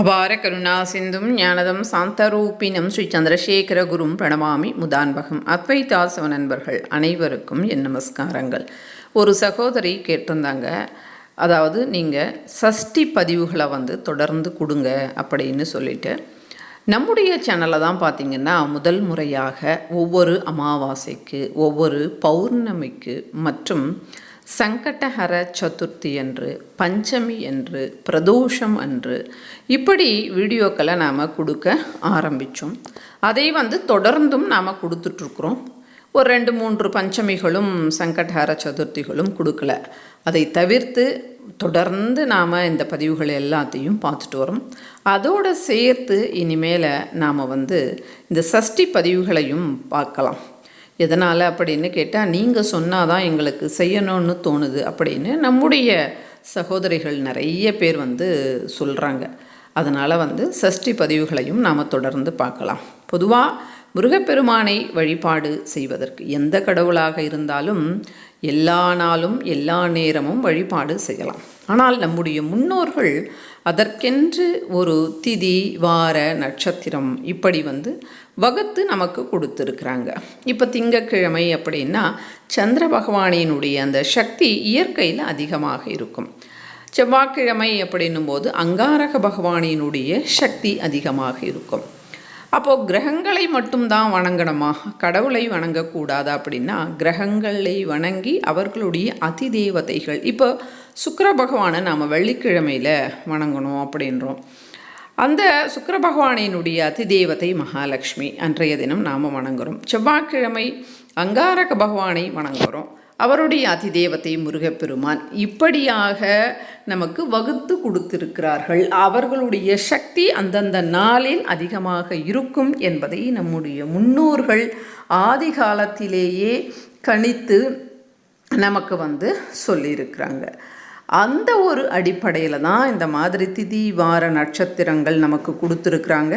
அபார கருணா சிந்தும் ஞானதம் சாந்தரூபினம் ஸ்ரீ சந்திரசேகர குரும் பிரணமாமி முதான்பகம். அத்வைதாசவ நண்பர்கள் அனைவருக்கும் என் நமஸ்காரங்கள். ஒரு சகோதரி கேட்டிருந்தாங்க அதாவது நீங்கள் சஷ்டி பதிவுகளை வந்து தொடர்ந்து கொடுங்க அப்படின்னு சொல்லிட்டு. நம்முடைய சேனலில் தான் பார்த்தீங்கன்னா முதல் முறையாக ஒவ்வொரு அமாவாசைக்கு ஒவ்வொரு பௌர்ணமிக்கு மற்றும் சங்கடஹர சதுர்த்தி என்று பஞ்சமி என்று பிரதோஷம் அன்று இப்படி வீடியோக்களை நாம் கொடுக்க ஆரம்பித்தோம் அதை வந்து தொடர்ந்தும் நாம் கொடுத்துட்ருக்குறோம். ஒரு ரெண்டு மூன்று பஞ்சமிகளும் சங்கடஹர சதுர்த்திகளும் கொடுக்கல. அதை தவிர்த்து தொடர்ந்து நாம் இந்த பதிவுகள் எல்லாத்தையும் பார்த்துட்டு வரோம். அதோடு சேர்த்து இனிமேல் நாம் வந்து இந்த சஷ்டி பதிவுகளையும் பார்க்கலாம். எதனால் அப்படின்னு கேட்டால் நீங்கள் சொன்னால் தான் எங்களுக்கு செய்யணும்னு தோணுது அப்படின்னு நம்முடைய சகோதரிகள் நிறைய பேர் வந்து சொல்கிறாங்க அதனால் வந்து சஷ்டி பதிவுகளையும் நாம் தொடர்ந்து பார்க்கலாம். பொதுவாக முருகப்பெருமானை வழிபாடு செய்வதற்கு எந்த கடவுளாக இருந்தாலும் எல்லா நாளும் எல்லா நேரமும் வழிபாடு செய்யலாம். ஆனால் நம்முடைய முன்னோர்கள் அதற்கென்று ஒரு திதி வார நட்சத்திரம் இப்படி வந்து வகுத்து நமக்கு கொடுத்துருக்குறாங்க. இப்போ திங்கக்கிழமை அப்படின்னா சந்திர பகவானினுடைய அந்த சக்தி இயற்கையில் அதிகமாக இருக்கும். செவ்வாய்க்கிழமை அப்படின்னும் போது அங்காரக பகவானினுடைய சக்தி அதிகமாக இருக்கும். அப்போது கிரகங்களை மட்டும்தான் வணங்கணுமா? கடவுளை வணங்கக்கூடாதா அப்படின்னா கிரகங்களை வணங்கி அவர்களுடைய அதி தேவதைகள் இப்போ சுக்கர பகவானை நாம் வெள்ளிக்கிழமையில் வணங்கணும் அப்படின்றோம். அந்த சுக்கர பகவானினுடைய அதிதேவதை மகாலட்சுமி அன்றைய தினம் நாம் வணங்குறோம். செவ்வாய்க்கிழமை அங்காரக பகவானை வணங்குகிறோம் அவருடைய அதிதேவத்தை முருகப்பெருமான் இப்படியாக நமக்கு வகுத்து கொடுத்திருக்கிறார்கள். அவர்களுடைய சக்தி அந்தந்த நாளில் அதிகமாக இருக்கும் என்பதை நம்முடைய முன்னோர்கள் ஆதி காலத்திலேயே கணித்து நமக்கு வந்து சொல்லியிருக்கிறாங்க. அந்த ஒரு அடிப்படையில் தான் இந்த மாதிரி திதி வார நட்சத்திரங்கள் நமக்கு கொடுத்துருக்குறாங்க.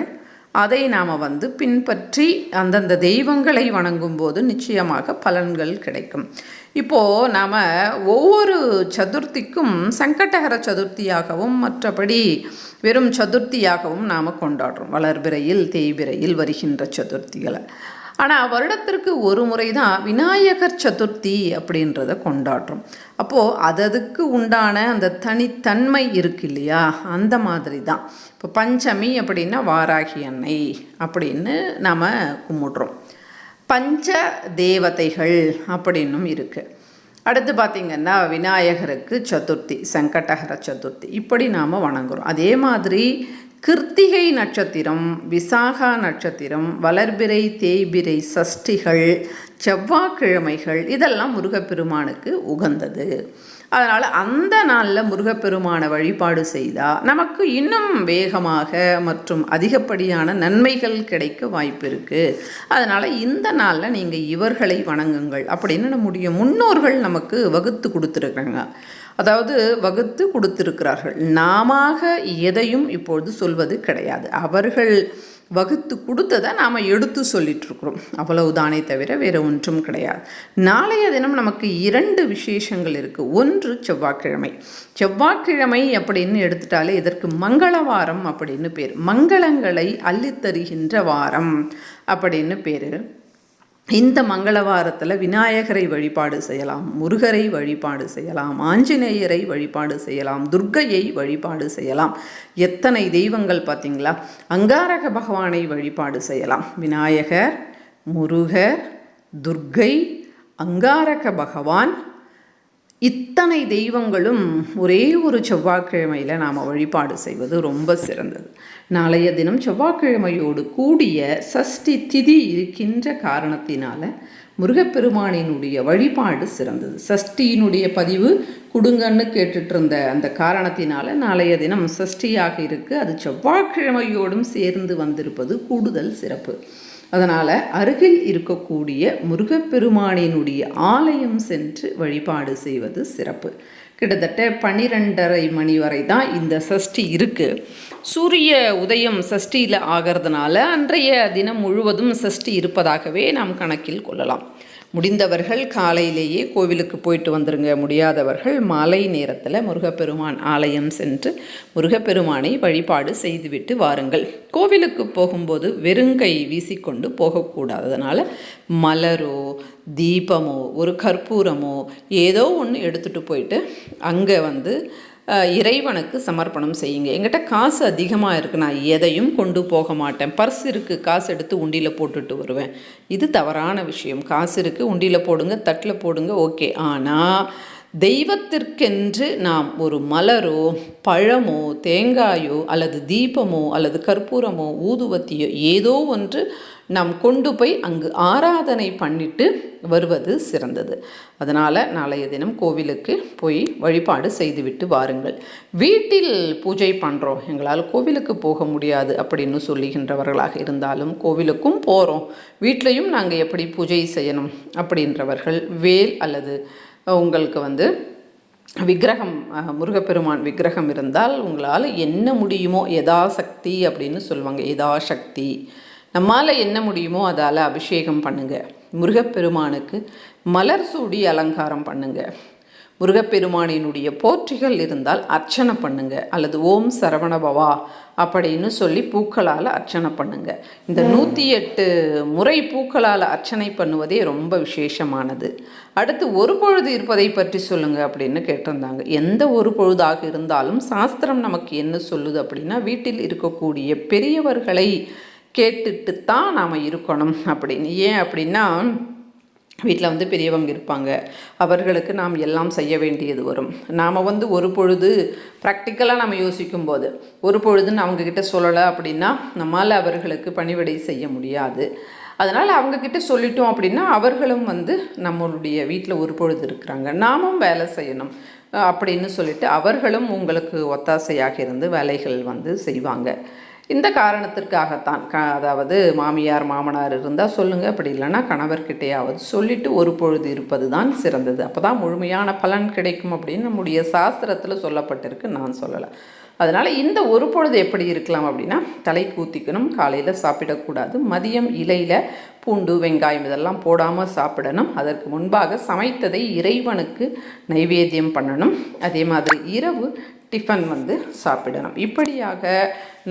அதை நாம் வந்து பின்பற்றி அந்தந்த தெய்வங்களை வணங்கும்போது நிச்சயமாக பலன்கள் கிடைக்கும். இப்போது நாம் ஒவ்வொரு சதுர்த்திக்கும் சங்கடகர சதுர்த்தியாகவும் மற்றபடி வெறும் சதுர்த்தியாகவும் நாம் கொண்டாடுறோம். வளர்பிறையில் தேய்பிறையில் வருகின்ற சதுர்த்திகளை. ஆனால் வருடத்திற்கு ஒரு முறை தான் விநாயகர் சதுர்த்தி அப்படின்றத கொண்டாடுறோம். அப்போது அததுக்கு உண்டான அந்த தனித்தன்மை இருக்கு இல்லையா? அந்த மாதிரி தான் இப்போ பஞ்சமி அப்படின்னா வாராகி அன்னை அப்படின்னு நாம் கும்பிடுறோம். பஞ்ச தேவதைகள் அப்படின்னும் இருக்குது அடுத்து பார்த்திங்கன்னா விநாயகருக்கு சதுர்த்தி சங்கடஹர சதுர்த்தி. இப்படி நாம் வணங்குறோம். அதே மாதிரி கிருத்திகை நட்சத்திரம் விசாகா நட்சத்திரம் வளர்பிறை தேய்பிறை சஷ்டிகள் செவ்வாய்க்கிழமைகள் இதெல்லாம் முருகப்பெருமானுக்கு உகந்தது. அதனால் அந்த நாளில் முருகப்பெருமானை வழிபாடு செய்தால் நமக்கு இன்னும் வேகமாக மற்றும் அதிகப்படியான நன்மைகள் கிடைக்க வாய்ப்பு இருக்குது அதனால் இந்த நாளில் நீங்கள் இவர்களை வணங்குங்கள் அப்படின்னு நம்முடைய முன்னோர்கள் நமக்கு வகுத்து கொடுத்துருக்காங்க. அதாவது வகுத்து கொடுத்திருக்கிறார்கள். நாம எதையும் இப்பொழுது சொல்வது கிடையாது. அவர்கள் வகுத்து கொடுத்ததை நாம் எடுத்து சொல்லிட்டுருக்குறோம். அவ்வளவுதானே தவிர வேறு ஒன்றும் கிடையாது. நாளைய தினம் நமக்கு இரண்டு விசேஷங்கள் இருக்குது ஒன்று செவ்வாய்க்கிழமை. செவ்வாய்க்கிழமை அப்படின்னு எடுத்துட்டாலே இதற்கு மங்களவாரம் அப்படின்னு பேர். மங்களங்களை அள்ளித்தருகின்ற வாரம் அப்படின்னு பேர். இந்த மங்களவாரத்தில் விநாயகரை வழிபாடு செய்யலாம் முருகரை வழிபாடு செய்யலாம் ஆஞ்சநேயரை வழிபாடு செய்யலாம் துர்க்கையை வழிபாடு செய்யலாம். எத்தனை தெய்வங்கள் பார்த்தீங்களா அங்காரக பகவானை வழிபாடு செய்யலாம். விநாயகர் முருகர் துர்க்கை அங்காரக பகவான் இத்தனை தெய்வங்களும் ஒரே ஒரு செவ்வாய்க்கிழமையில் நாம் வழிபாடு செய்வது ரொம்ப சிறந்தது. நாளைய தினம் செவ்வாய்க்கிழமையோடு கூடிய சஷ்டி திதி இருக்கின்ற காரணத்தினால முருகப்பெருமானினுடைய வழிபாடு சிறந்தது. சஷ்டியினுடைய பதிவு கொடுங்கன்னு கேட்டுட்டு இருந்த அந்த காரணத்தினால நாளைய தினம் சஷ்டியாக இருக்குது அது செவ்வாய்க்கிழமையோடும் சேர்ந்து வந்திருப்பது கூடுதல் சிறப்பு. அதனால் அருகில் இருக்கக்கூடிய முருகப்பெருமானினுடைய ஆலயம் சென்று வழிபாடு செய்வது சிறப்பு. கிட்டத்தட்ட பன்னிரெண்டரை மணி வரை தான் இந்த சஷ்டி இருக்குது சூரிய உதயம் சஷ்டியில் ஆகிறதுனால அன்றைய தினம் முழுவதும் சஷ்டி இருப்பதாகவே நாம் கணக்கில் கொள்ளலாம். முடிந்தவர்கள் காலையிலேயே கோவிலுக்கு போயிட்டு வந்துருங்க. முடியாதவர்கள் மாலை நேரத்தில் முருகப்பெருமான் ஆலயம் சென்று முருகப்பெருமானை வழிபாடு செய்துவிட்டு வாருங்கள். கோவிலுக்கு போகும்போது வெறுங்கை வீசிக்கொண்டு போகக்கூடாது அதனால் மலரோ தீபமோ ஒரு கற்பூரமோ ஏதோ ஒன்று எடுத்துகிட்டு போயிட்டு அங்கே வந்து இறைவனுக்கு சமர்ப்பணம் செய்யுங்க. எங்கிட்ட காசு அதிகமாக இருக்குது நான் எதையும் கொண்டு போக மாட்டேன். பர்ஸ் இருக்குது காசு எடுத்து உண்டியில் போட்டுட்டு வருவேன். இது தவறான விஷயம். காசு இருக்குது உண்டியில் போடுங்க தட்டில் போடுங்க ஓகே. ஆனால் தெய்வத்திற்கென்று நாம் ஒரு மலரோ பழமோ தேங்காயோ அல்லது தீபமோ அல்லது கற்பூரமோ ஊதுவத்தியோ ஏதோ ஒன்று நாம் கொண்டு போய் அங்கு ஆராதனை பண்ணிட்டு வருவது சிறந்தது. அதனால் நாளைய தினம் கோவிலுக்கு போய் வழிபாடு செய்துவிட்டு வாருங்கள். வீட்டில் பூஜை பண்ணுறோம் எங்களால் கோவிலுக்கு போக முடியாது அப்படின்னு சொல்லுகின்றவர்களாக இருந்தாலும் கோவிலுக்கும் போகிறோம் வீட்லேயும் நாங்கள் எப்படி பூஜை செய்யணும் அப்படின்றவர்கள் வேல் அல்லது உங்களுக்கு வந்து விக்கிரகம் முருகப்பெருமான் விக்கிரகம் இருந்தால் உங்களால் என்ன முடியுமோ எதா சக்தி அப்படின்னு சொல்லுவாங்க எதா சக்தி. நம்மால் என்ன முடியுமோ அதால் அபிஷேகம் பண்ணுங்கள் முருகப்பெருமானுக்கு மலர் சூடி அலங்காரம் பண்ணுங்கள் முருகப்பெருமானினுடைய போற்றிகள் இருந்தால் அர்ச்சனை பண்ணுங்க. அல்லது ஓம் சரவணபவா அப்படின்னு சொல்லி பூக்களால் அர்ச்சனை பண்ணுங்க. இந்த நூற்றி எட்டு முறை பூக்களால் அர்ச்சனை பண்ணுவதே ரொம்ப விசேஷமானது. அடுத்து ஒரு பொழுது இருப்பதை பற்றி சொல்லுங்க அப்படின்னு கேட்டிருந்தாங்க. எந்த ஒரு பொழுதாக இருந்தாலும் சாஸ்திரம் நமக்கு என்ன சொல்லுது அப்படின்னா வீட்டில் இருக்கக்கூடிய பெரியவர்களை கேட்டுட்டு தான் நாம் இருக்கணும் அப்படின்னு. ஏன் அப்படின்னா வீட்டில் வந்து பெரியவங்க இருப்பாங்க. அவர்களுக்கு நாம் எல்லாம் செய்ய வேண்டியது வரும். நாம் வந்து ஒரு பொழுது ப்ராக்டிக்கலாக நம்ம யோசிக்கும் போது ஒரு பொழுதுன்னு அவங்கக்கிட்ட சொல்லலை அப்படின்னா நம்மால் அவர்களுக்கு பணிவிடை செய்ய முடியாது. அதனால் அவங்கக்கிட்ட சொல்லிட்டோம் அப்படின்னா அவர்களும் வந்து நம்மளுடைய வீட்டில் ஒரு பொழுது இருக்கிறாங்க. நாமும் வேலை செய்யணும் அப்படின்னு சொல்லிட்டு அவர்களும் உங்களுக்கு ஒத்தாசையாக இருந்து வேலைகள் வந்து செய்வாங்க. இந்த காரணத்திற்காகத்தான் க அதாவது மாமியார் மாமனார் இருந்தால் சொல்லுங்கள் அப்படி இல்லைன்னா கணவர்கிட்டையாவது சொல்லிட்டு ஒரு பொழுது இருப்பது தான் சிறந்தது. அப்போ தான் முழுமையான பலன் கிடைக்கும் அப்படின்னு நம்முடைய சாஸ்திரத்தில் சொல்லப்பட்டிருக்கு. நான் சொல்லலை. அதனால் இந்த ஒரு பொழுது எப்படி இருக்கலாம் அப்படின்னா தலை கூத்திக்கணும் காலையில் சாப்பிடக்கூடாது மதியம் இலையில் பூண்டு வெங்காயம் இதெல்லாம் போடாமல் சாப்பிடணும். அதற்கு முன்பாக சமைத்ததை இறைவனுக்கு நைவேத்தியம் பண்ணணும். அதே மாதிரி இரவு டிஃபன் வந்து சாப்பிடணும். இப்படியாக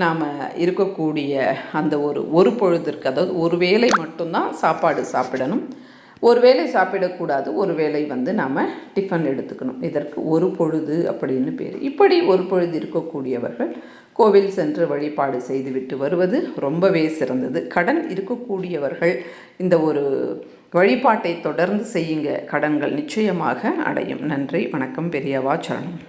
நாம் இருக்கக்கூடிய அந்த ஒரு ஒரு பொழுதிற்கு அதாவது ஒரு வேளை மட்டும்தான் சாப்பாடு சாப்பிடணும். ஒரு வேளை சாப்பிடக்கூடாது ஒரு வேளை வந்து நாம் டிஃபன் எடுத்துக்கணும். இதற்கு ஒரு பொழுது அப்படின்னு பேர். இப்படி ஒரு பொழுது இருக்கக்கூடியவர்கள் கோவில் சென்று வழிபாடு செய்துவிட்டு வருவது ரொம்பவே சிறந்தது. கடன் இருக்கக்கூடியவர்கள் இந்த ஒரு வழிபாட்டை தொடர்ந்து செய்யுங்க. கடன்கள் நிச்சயமாக அடையும். நன்றி வணக்கம் பெரியவா சரணம்.